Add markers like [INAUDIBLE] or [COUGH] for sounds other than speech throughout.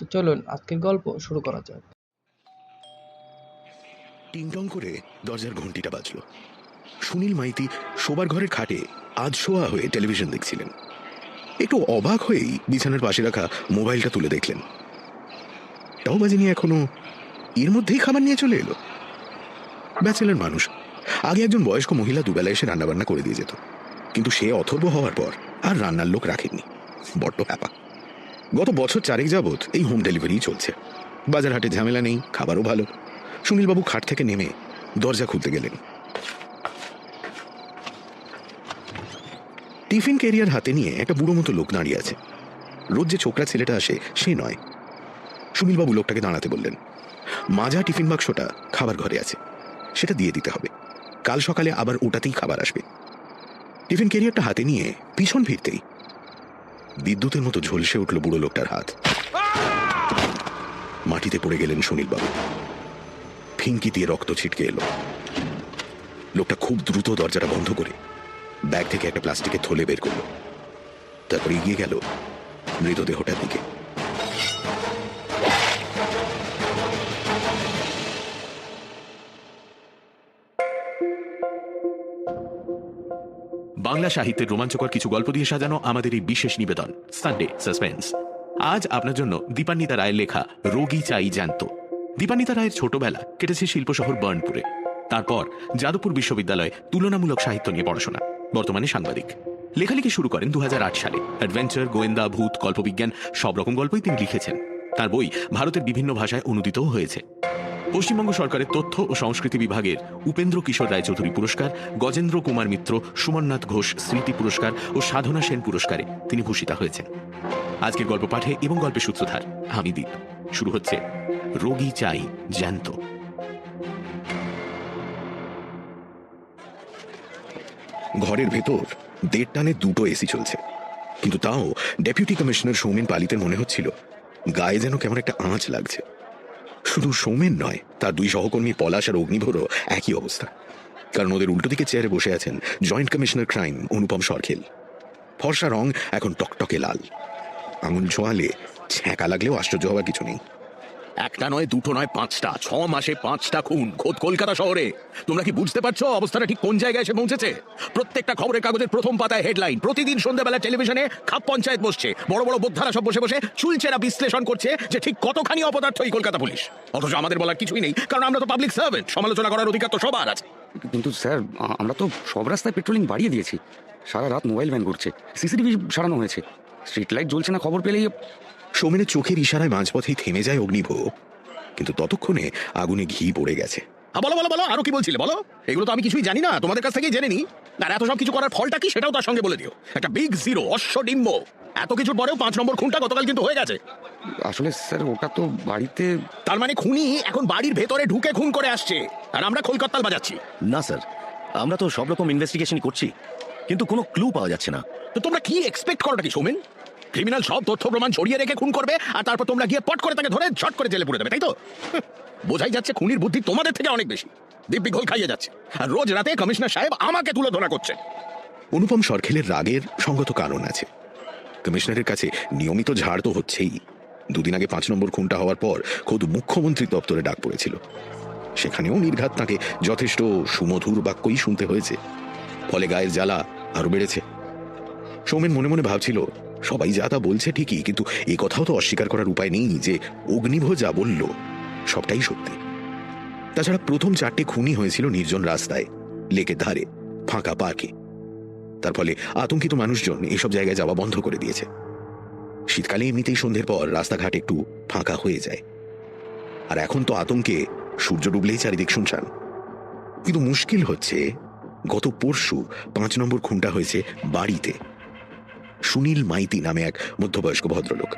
তো চলুন, আজকের গল্প শুরু করা যাক। টিংটং করে দরজার ঘন্টিটা বাজলো। সুনীল মাইতি শোবার ঘরের খাটে আজ শোয়া হয়ে টেলিভিশন দেখছিলেন। একটু অবাক হয়েই বিছানার পাশে রাখা মোবাইলটা তুলে দেখলেন। তাও বাজেনি এখনও। এর মধ্যেই খাবার নিয়ে চলে এলো। ব্যাচেলার মানুষ। আগে একজন বয়স্ক মহিলা দুবেলা এসে রান্নাবান্না করে দিয়ে যেত। কিন্তু সে অথর্ব হওয়ার পর আর রান্নার লোক রাখেননি। বড্ড হ্যাপা গত বছর চারেক যাবৎ এই হোম ডেলিভারি চলছে। বাজার হাটে ঝামেলা নেই, খাবারও ভালো। সুনীলবাবু খাট থেকে নেমে দরজা খুলতে গেলেন। টিফিন ক্যারিয়ার হাতে নিয়ে একটা বুড়ো মতো লোক দাঁড়িয়ে আছে। রোজ যে ছোকরা ছেলেটা আসে, সে নয়। সুনীলবাবু লোকটাকে দাঁড়াতে বললেন, মাজা টিফিন বাক্সটা খাবার ঘরে আছে। সেটা দিয়ে দিতে হবে। কাল সকালে আবার ওটাতেই খাবার আসবে। টিফিন ক্যারিয়ারটা হাতে নিয়ে পিছন ফিরতেই বিদ্যুতের মতো ঝলসে উঠল বুড়ো লোকটার হাত। মাটিতে পড়ে গেলেন সুনীলবাবু। ফিঙ্কি দিয়ে রক্ত ছিটকে এলো। লোকটা খুব দ্রুত দরজাটা বন্ধ করে ব্যাগ থেকে একটা প্লাস্টিকের থলে বের করল। তারপর এগিয়ে গেল মৃতদেহটার দিকে। বাংলা সাহিত্যের রোমাঞ্চকর কিছু গল্প দিয়ে সাজানো আমাদের এই বিশেষ নিবেদন সানডে সাসপেন্স আজ আপনার জন্য দীপান্বিতা রায়ের লেখা, রোগী চাই জ্যান্ত। দীপান্বিতা রায়ের ছোটবেলা কেটেছে শিল্প শহর বার্নপুরে তারপর যাদবপুর বিশ্ববিদ্যালয়ে তুলনামূলক সাহিত্য নিয়ে পড়াশোনা, বর্তমানে সাংবাদিক। লেখালেখি শুরু করেন দু হাজার আট সালে। অ্যাডভেঞ্চার গোয়েন্দা ভূত কল্পবিজ্ঞান সব রকম গল্পই তিনি লিখেছেন। তার বই ভারতের বিভিন্ন ভাষায় অনুদিতও হয়েছে। পশ্চিমবঙ্গ সরকারের তথ্য ও সংস্কৃতি বিভাগের উপেন্দ্র কিশোর রায়চৌধুরী পুরস্কার, গজেন্দ্র কুমার মিত্র, সুমননাথ ঘোষ স্মৃতি পুরস্কার ও সাধনা সেন পুরস্কারে তিনি ভূষিতা হয়েছেন। আজকের গল্প পাঠে এবং গল্পের সূত্রধার, আমি দীপ। শুরু হচ্ছে রোগী চাই জ্যান্ত। ঘরের ভেতর দেড় টানে দুটো এসি চলছে। কিন্তু তাও ডেপুটি কমিশনার সৌমেন পালিতের মনে হচ্ছিল, গায়ে যেন কেমন একটা আঁচ লাগছে। শুধু সৌমেন নয়, তার দুই সহকর্মী পলাশ আর অগ্নিভোরও একই অবস্থা। কারণ ওদের উল্টো দিকে চেয়ারে বসে আছেন joint commissioner crime Anupam Sarkhel. ফর্সা রং এখন টকটকে লাল। আঙুল ছোঁয়ালে ছ্যাঁকা লাগলেও আশ্চর্য হওয়ার কিছু নেই। একটা নয়, দুটো নয়, পাঁচটা। ছ মাসে পাঁচটা খুন খোদ কলকাতা শহরে। তোমরা কি বুঝতে পারছ অবস্থাটা ঠিক কোন জায়গায় এসে পৌঁছেছে? প্রত্যেকটা খবরের কাগজের প্রথম পাতায় হেডলাইন প্রতিদিন সন্ধ্যাবেলা টেলিভিশনে খাপ পঞ্চায়েত বসছে। বড় বড় বোদ্ধারা সব বসে বসে চুলচেরা বিশ্লেষণ করছে যে ঠিক কতখানি অপদার্থ এই কলকাতা পুলিশ। অথচ আমাদের বলার কিছুই নেই, কারণ আমরা তো পাবলিক সার্ভেন্ট সমালোচনা করার অধিকার তো সবার আছে। কিন্তু স্যার আমরা তো সব রাস্তায় পেট্রোলিং বাড়িয়ে দিয়েছি। সারা রাত মোবাইল ভ্যান ঘুরছে। সিসিটিভি সারানো হয়েছে। স্ট্রিট লাইট জ্বলছে না খবর পেলেই সৌমেনের চোখের ইশারায় মাঝপথেই থেমে যায় অগ্নিভোগ। কিন্তু ততক্ষণে আগুনে ঘি পড়ে গেছে। বলো বলো বলো আরও কি বলছিলে বলো? এগুলো তো আমি কিছুই জানি না তোমাদের কাছ থেকেই জেনে নি। আর এত সব কিছু করার ফলটা কি সেটাও তার সঙ্গে বলে দিও। একটা বিগ জিরো অশ্বডিম্ব এত কিছুর পরেও পাঁচ নম্বর খুনটা গতকাল কিন্তু হয়ে গেছে। আসলে স্যার ওটা তো বাড়িতে তার মানে খুনি এখন বাড়ির ভেতরে ঢুকে খুন করে আসছে। আর আমরা কলকাতাল বাজাচ্ছি। না স্যার আমরা তো সব রকম ইনভেস্টিগেশন করছি। কিন্তু কোনো ক্লু পাওয়া যাচ্ছে না। তো তোমরা কি এক্সপেক্ট করোটা কি সৌমেন? ক্রিমিনাল সব তথ্য প্রমাণ ছড়িয়ে রেখে খুন করবে, আর তারপর তোমরা গিয়ে পট করে তাকে ধরে ঝট করে জেলে পুরে দেবে, তাই তো? [LAUGHS] বোঝাই যাচ্ছে খুনির বুদ্ধি তোমাদের থেকে অনেক বেশি। দিব্যি ঘোল খাইয়ে যাচ্ছে। আর রোজ রাতে কমিশনার সাহেব আমাকে তুলে ধরা করছে। অনুপম সরখেলের রাগের সঙ্গত কারণ আছে। কমিশনারের কাছে নিয়মিত ঝাড় তো হচ্ছেই। দুদিন আগে পাঁচ নম্বর খুনটা হওয়ার পর খোদ মুখ্যমন্ত্রী দপ্তরে ডাক পড়েছিল। সেখানেও নির্ঘাত তাকে যথেষ্ট সুমধুর বাক্যই শুনতে হয়েছে। ফলে গায়ের জ্বালা আরও বেড়েছে। সৌমেন মনে মনে ভাবছিল সবাই যা তা বলছে ঠিকই, কিন্তু এ কথাও তো অস্বীকার করার উপায় নেই যে অগ্নিভ যা বলল। সবটাই সত্যি। তাছাড়া প্রথম চারটে খুনি হয়েছিল নির্জন রাস্তায়, লেকের ধারে, ফাঁকা পার্কে। তার ফলে আতঙ্কিত মানুষজন এসব জায়গায় যাওয়া বন্ধ করে দিয়েছে। শীতকালে এমনিতেই সন্ধ্যের পর রাস্তাঘাট একটু ফাঁকা হয়ে যায়। আর এখন তো আতঙ্কে সূর্য ডুবলেই চারিদিক শুনশান। কিন্তু মুশকিল হচ্ছে, গত পরশু পাঁচ নম্বর খুনটা হয়েছে বাড়িতে। সুনীল মাইতি নামে এক মধ্যবয়স্ক ভদ্রলোক।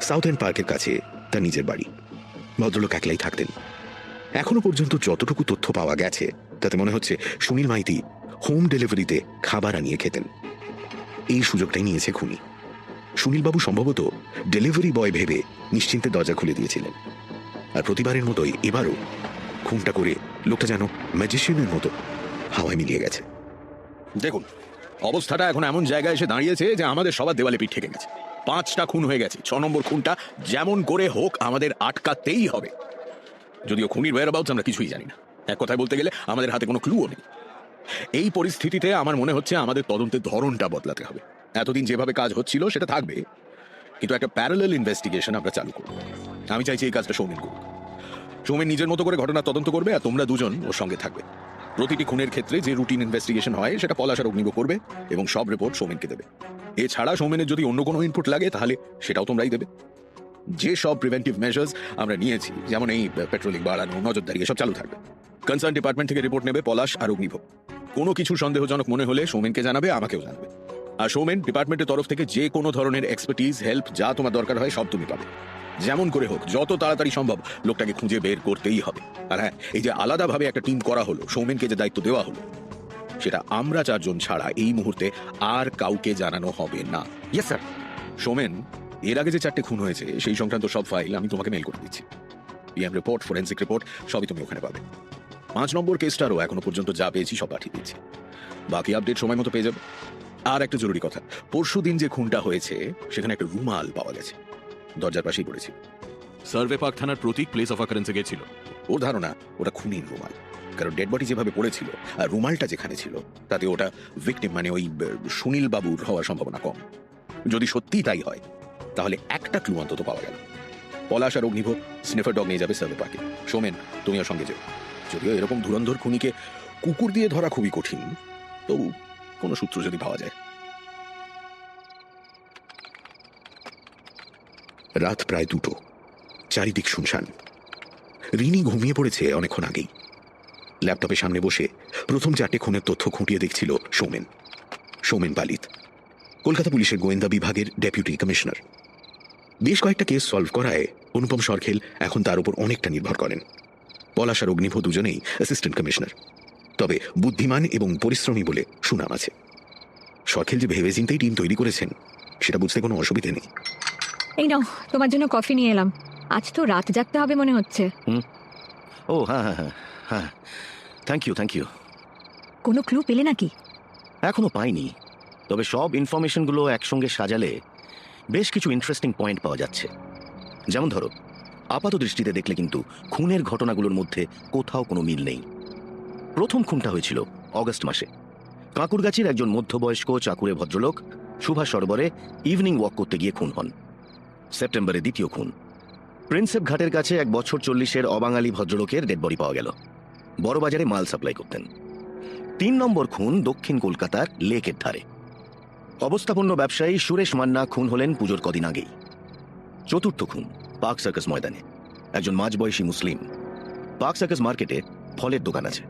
সাউথ এন্ড পার্কের কাছে তার নিজের বাড়ি। ভদ্রলোক একলাই থাকতেন। এখনও পর্যন্ত যতটুকু তথ্য পাওয়া গেছে, তাতে মনে হচ্ছে সুনীল মাইতি হোম ডেলিভারিতে খাবার আনিয়ে খেতেন। এই সুযোগটাই নিয়েছে খুনি। সুনীলবাবু সম্ভবত ডেলিভারি বয় ভেবে নিশ্চিন্তে দরজা খুলে দিয়েছিলেন। আর প্রতিবারের মতোই এবারও খুনটা করে লোকটা যেন ম্যাজিশিয়ানের মতো হাওয়ায় মিলিয়ে গেছে। দেখুন অবস্থাটা এখন এমন জায়গায় এসে দাঁড়িয়েছে যে আমাদের সবার দেওয়ালে পিঠ ঠেকে গেছে। পাঁচটা খুন হয়ে গেছে, ছ নম্বর খুনটা যেমন করে হোক আমাদের আটকাতেই হবে। যদিও খুনির ওয়ার আমরা কিছুই জানি না। এক কথায় বলতে গেলে আমাদের হাতে কোনো ক্লুও নেই। এই পরিস্থিতিতে আমার মনে হচ্ছে আমাদের তদন্তের ধরনটা বদলাতে হবে। এতদিন যেভাবে কাজ হচ্ছিল সেটা থাকবে, কিন্তু একটা প্যারালেল ইনভেস্টিগেশন আমরা চালু করব। আমি চাইছি এই কাজটা সৌমেন করুক। সৌমেন নিজের মতো করে ঘটনা তদন্ত করবে আর তোমরা দুজন ওর সঙ্গে থাকবে। প্রতিটি খুনের ক্ষেত্রে যে রুটিন ইনভেস্টিগেশন হয়, সেটা পলাশ আর অগ্নিব করবে এবং সব রিপোর্ট সৌমেনকে দেবে। এছাড়া সৌমেনের যদি অন্য কোনো ইনপুট লাগে, তাহলে সেটাও তোমরাই দেবে। যে সব প্রিভেন্টিভ মেজার্স আমরা নিয়েছি, যেমন এই পেট্রোলিং বাড়ানো, নজরদারি, এসব চালু থাকবে। কনসার্ন ডিপার্টমেন্ট থেকে রিপোর্ট নেবে পলাশ আর অগ্নিভ কোনো কিছু সন্দেহজনক মনে হলে সৌমেনকে জানাবে, আমাকেও জানাবে। আর সৌমেন ডিপার্টমেন্টের তরফ থেকে যে কোনো ধরনের এক্সপার্টিস হেল্প যা তোমার দরকার হয়, সব তুমি পাবে। যেমন করে হোক যত তাড়াতাড়ি সম্ভব লোকটাকে খুঁজে বের করতেই হবে। আর হ্যাঁ এই যে আলাদাভাবে একটা টিম করা হলো সৌমেনকে যে দায়িত্ব দেওয়া হলো সেটা আমরা চারজন ছাড়া এই মুহূর্তে আর কাউকে জানানো হবে না। ইয়েস স্যার সোমেন এর আগে যে চারটে খুন হয়েছে সেই সংক্রান্ত সব ফাইল আমি তোমাকে মেল করে দিচ্ছি। পিএম রিপোর্ট ফরেন্সিক রিপোর্ট সবই তুমি ওখানে পাবে। পাঁচ নম্বর কেসটারও এখনও পর্যন্ত যা পেয়েছি সব পাঠিয়ে দিচ্ছি বাকি আপডেট সময় মতো পেয়ে যাবে। আর একটা জরুরি কথা পরশু দিন যে খুনটা হয়েছে সেখানে একটা রুমাল পাওয়া গেছে। দরজার পাশেই পড়েছি। সার্ভে পার্ক থানার প্রতীক প্লেস অফ অকারেন্সে গেছিল। ওর ধারণা ওটা খুনির রুমাল। কারণ ডেড বডি যেভাবে পড়েছিল আর রুমালটা যেখানে ছিল তাতে ওটা ভিকটিম মানে ওই সুনীল বাবুর হওয়ার সম্ভাবনা কম। যদি সত্যিই তাই হয় তাহলে একটা ক্লু অন্তত পাওয়া গেল। পলাশ আর অগ্নিভোগ স্নেফার ডগ নিয়ে যাবে সার্ভে পার্কে। সোমেন তুমিও সঙ্গে যেও। যদিও এরকম ধুরন্ধর খুনিকে কুকুর দিয়ে ধরা খুবই কঠিন তবু কোনো সূত্র যদি পাওয়া যায়। রাত প্রায় দুটো। চারিদিক শুনশান। রিনি ঘুমিয়ে পড়েছে অনেকক্ষণ আগেই। ল্যাপটপের সামনে বসে প্রথম চারটে খুনের তথ্য খুঁটিয়ে দেখছিল সৌমেন। সৌমেন পালিত। কলকাতা পুলিশের গোয়েন্দা বিভাগের ডেপুটি কমিশনার। বেশ কয়েকটা কেস সলভ করায় অনুপম সরখেল এখন তার উপর অনেকটা নির্ভর করেন। পলাশ আর অগ্নিভ দুজনেই অ্যাসিস্ট্যান্ট কমিশনার তবে বুদ্ধিমান এবং পরিশ্রমী বলে সুনাম আছে। সরখেল যে ভেবে চিন্তেই টিম তৈরি করেছেন, সেটা বুঝতে কোনো অসুবিধে নেই। এই নাও তোমার জন্য কফি নিয়ে এলাম। আজ তো রাত জাগতে হবে মনে হচ্ছে। ও হ্যাঁ হ্যাঁ হ্যাঁ হ্যাঁ। থ্যাংক ইউ থ্যাংক ইউ কোনো ক্লু পেলে নাকি? এখনও পাইনি। তবে সব ইনফরমেশনগুলো একসঙ্গে সাজালে বেশ কিছু ইন্টারেস্টিং পয়েন্ট পাওয়া যাচ্ছে। যেমন ধরো আপাত দৃষ্টিতে দেখলে কিন্তু খুনের ঘটনাগুলোর মধ্যে কোথাও কোনো মিল নেই। প্রথম খুনটা হয়েছিল অগস্ট মাসে। কাঁকুরগাছির একজন মধ্যবয়স্ক চাকুরে ভদ্রলোক সুভাষ সরোবরে ইভিনিং ওয়াক করতে গিয়ে খুন হন। সেপ্টেম্বরে দ্বিতীয় খুন। প্রিন্সেপ ঘাটের কাছে এক বছর চল্লিশের অবাঙালি ভদ্রলোকের ডেড বডি পাওয়া গেল। বড়বাজারে মাল সাপ্লাই করতেন। তিন নম্বর খুন দক্ষিণ কলকাতার লেকের ধারে। অবস্থাপন্ন ব্যবসায়ী সুরেশ মান্না খুন হলেন পুজোর কদিন আগেই। চতুর্থ খুন পার্ক সার্কাস ময়দানে। একজন মাঝবয়সী মুসলিম। পার্ক সার্কাস মার্কেটে ফলের দোকান আছে।